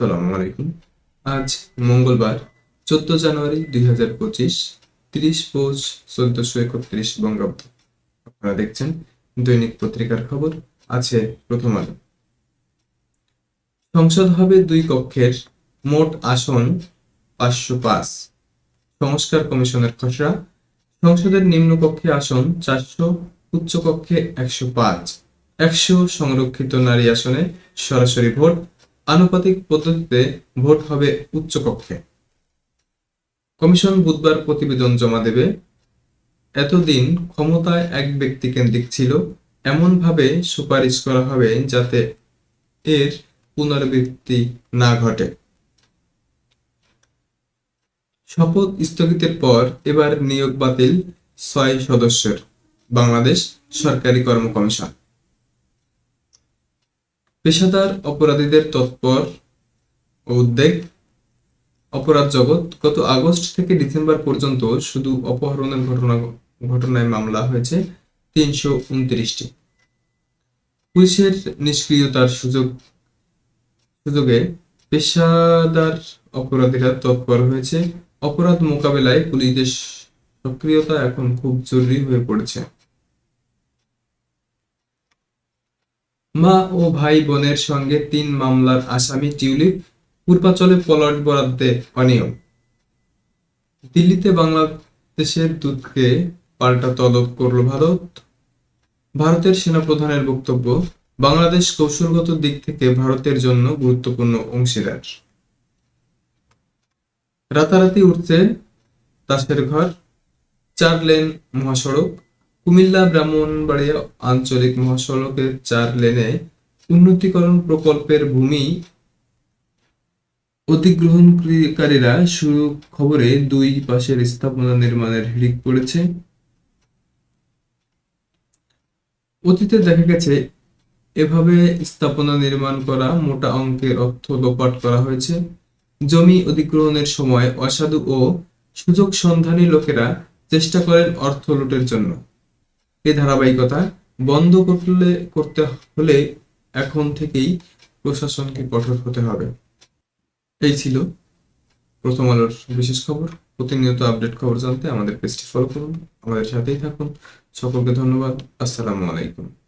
আসসালামু আলাইকুম। আজ মঙ্গলবার, চোদ্দ জানুয়ারি দুই হাজার পঁচিশ, তিরিশ পৌষ চোদ্দশো একত্রিশ বঙ্গাব্দ। আপনারা দেখছেন দৈনিক পত্রিকার খবর, আছে প্রথম আলো। সংসদ হবে দুই কক্ষের, মোট আসন পাঁচশো পাঁচ। সংস্কার কমিশনের খসড়া, সংসদের নিম্নকক্ষে আসন চারশো, উচ্চকক্ষে একশো পাঁচ। একশো সংরক্ষিত নারী আসনে সরাসরি ভোট আনুপাতিক পদ্ধতিতে ভোট হবে উচ্চকক্ষে। কমিশন বুধবার প্রতিবেদন জমা দেবে, এতদিন ক্ষমতায় এক ব্যক্তি কেন্দ্রিক ছিল, এমনভাবে সুপারিশ করা হবে যাতে এর পুনরাবৃত্তি না ঘটে। শপথ স্থগিতের পর এবার নিয়োগ বাতিল ছয় সদস্যের, বাংলাদেশ সরকারি কর্ম কমিশন পেশাদার অপরাধীদের তৎপর ও উদ্বেগ, অপরাধ জগৎ। গত আগস্ট থেকে ডিসেম্বর পর্যন্ত শুধু অপহরণের ঘটনা, ঘটনায় মামলা হয়েছে তিনশো উনত্রিশটি। পুলিশের নিষ্ক্রিয়তার সুযোগ, সুযোগে পেশাদার অপরাধীরা তৎপর হয়েছে। অপরাধ মোকাবেলায় পুলিশের সক্রিয়তা এখন খুব জরুরি হয়ে পড়েছে। মা ও ভাই বোনের সঙ্গে তিন মামলার আসামি টিউলিপ পূর্বাচলে পলট বরাদ্দে অনিয়ম। দিল্লিতে বাংলাদেশের দূতকে পাল্টা তলব করল ভারত। ভারতের সেনাপ্রধানের বক্তব্য, বাংলাদেশ কৌশলগত দিক থেকে ভারতের জন্য গুরুত্বপূর্ণ অংশীদার। রাতারাতি উঠছে তাসের ঘর, চার লেন মহাসড়ক। কুমিল্লা ব্রাহ্মণবাড়িয়া আঞ্চলিক মহাসড়কের চার লেনে উন্নতিকরণ প্রকল্পের ভূমি অধিগ্রহণকারীরা শুরু খবরে দুই পাশের স্থাপনা নির্মাণের হিড়িক পড়েছে। অতীতে দেখা গেছে, এভাবে স্থাপনা নির্মাণ করা মোটা অঙ্কের অর্থ লোপাট করা হয়েছে। জমি অধিগ্রহণের সময় অসাধু ও সুযোগ সন্ধানী লোকেরা চেষ্টা করেন অর্থ লুটের জন্য। এই ধারাবাহিকতা বন্ধ করলে, করতে হলে এখন থেকেই প্রশাসনকে কঠোর হতে হবে। এই ছিল প্রথম আলোর বিশেষ খবর। প্রতিনিয়ত আপডেট খবর জানতে আমাদের পেজটি ফলো করুন। আমাদের সাথেই থাকুন। সকলকে ধন্যবাদ। আসসালামু আলাইকুম।